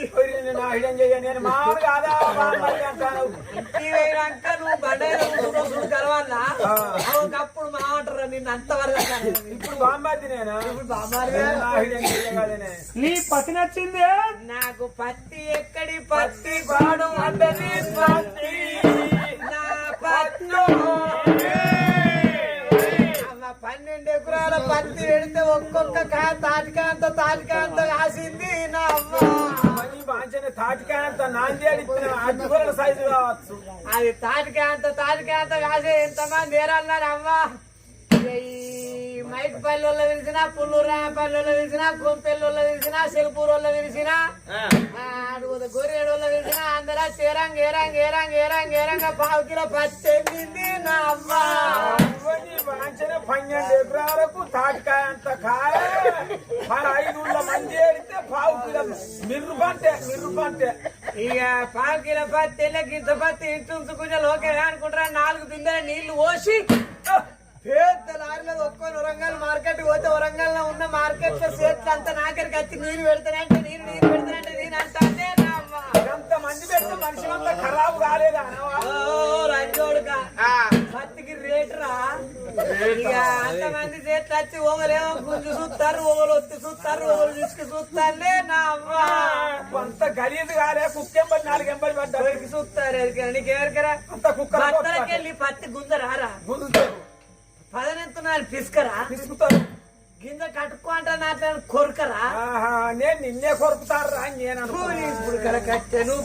నేను మామూలు కాదా? బామ్మర్ది అంటాను. ఇంటికి పోయినాక నువ్వు బండైన కూర్చుని కలవాలా ఒకప్పుడు మా అంటారు నిన్ను అంతవరకు ఇప్పుడు బామ్మర్ది నేనా? ఇప్పుడు బామ్మారు నా పతి నచ్చిందే? నాకు పత్తి ఎక్కడి పత్తి? పాడు అంటది పత్తి. నా పత్తి. అమ్మ పన్నెండు ఎకరాల పత్తి పెడితే ఒక్కొక్క కా తాటికాంత తాటికాంత కాసింది నా అమ్మ. తాటికాయంత నాందేడి అడ్డుగోల సైజు కావచ్చు. అది తాటికాంత తాటికాంత కాసే ఎంతమంది ఏరన్నారు అమ్మ? మైక్ పల్లెల్లో విరిసిన పుల్లూరు పల్లెల్లో విరిసిన కొంపెల్లలో విరిసిన సెల్పూరులో విరిసిన గొర్రెడోళ్ళ విరిసిన అందరూ చేరంగ ఏరంగ ఏరంగ ఏరంగ ఏరంగ పావు కిలో ఎక్కింది నా అమ్మ పన్నెండు ఎకరాలకు తాటికాయంత కాయ. మన ఐదుళ్ళ మంది ఏడితే పావు కిలో మిర్రు పంటే మిర్రు పంటే ఇక పావు కిలో పత్తి వెళ్ళకి ఇంత పత్తి ఇంటుంచుకునే లోకే అనుకుంటారా నాలుగు బిందెల నీళ్ళు పోసి పెద్ద లారీలో ఒక్కో వరంగల్ మార్కెట్ పోతే వరంగల్లో ఉన్న మార్కెట్లో చేతులు అంతా నాకరికి వచ్చి నీరు పెడతానంటే నీరు నీరు పెడతానంటే నేను అంటే అంతే అంత ఎంత మంది పెడితే మనిషి అంతా ఇక అంతమంది చేతులు వచ్చి ఓవలేమో గుంజు చూస్తారు ఓవలు వచ్చి చూస్తారు ఓవలు చూసుకు చూస్తారులే నా అమ్మ అంత గలీజు కాలే కుక్కెంబడి నాలుగు ఎంబడి పడ్డా ఎవరికి చూస్తారు ఎవరికి నీకెవరికరా అంత కుక్కలు భర్తలకి వెళ్ళి పత్తి గుంజరారా గుంజుతారు పదనెత్తున్నారు పిసుకరా. పిసుకుతారు. గింజ కట్టుకో అంటే నాట్లా కొరకరా. ఆహా, నేను నిన్నే కొరుకుతారు రా నేను. ఇప్పుడు కల కట్టెను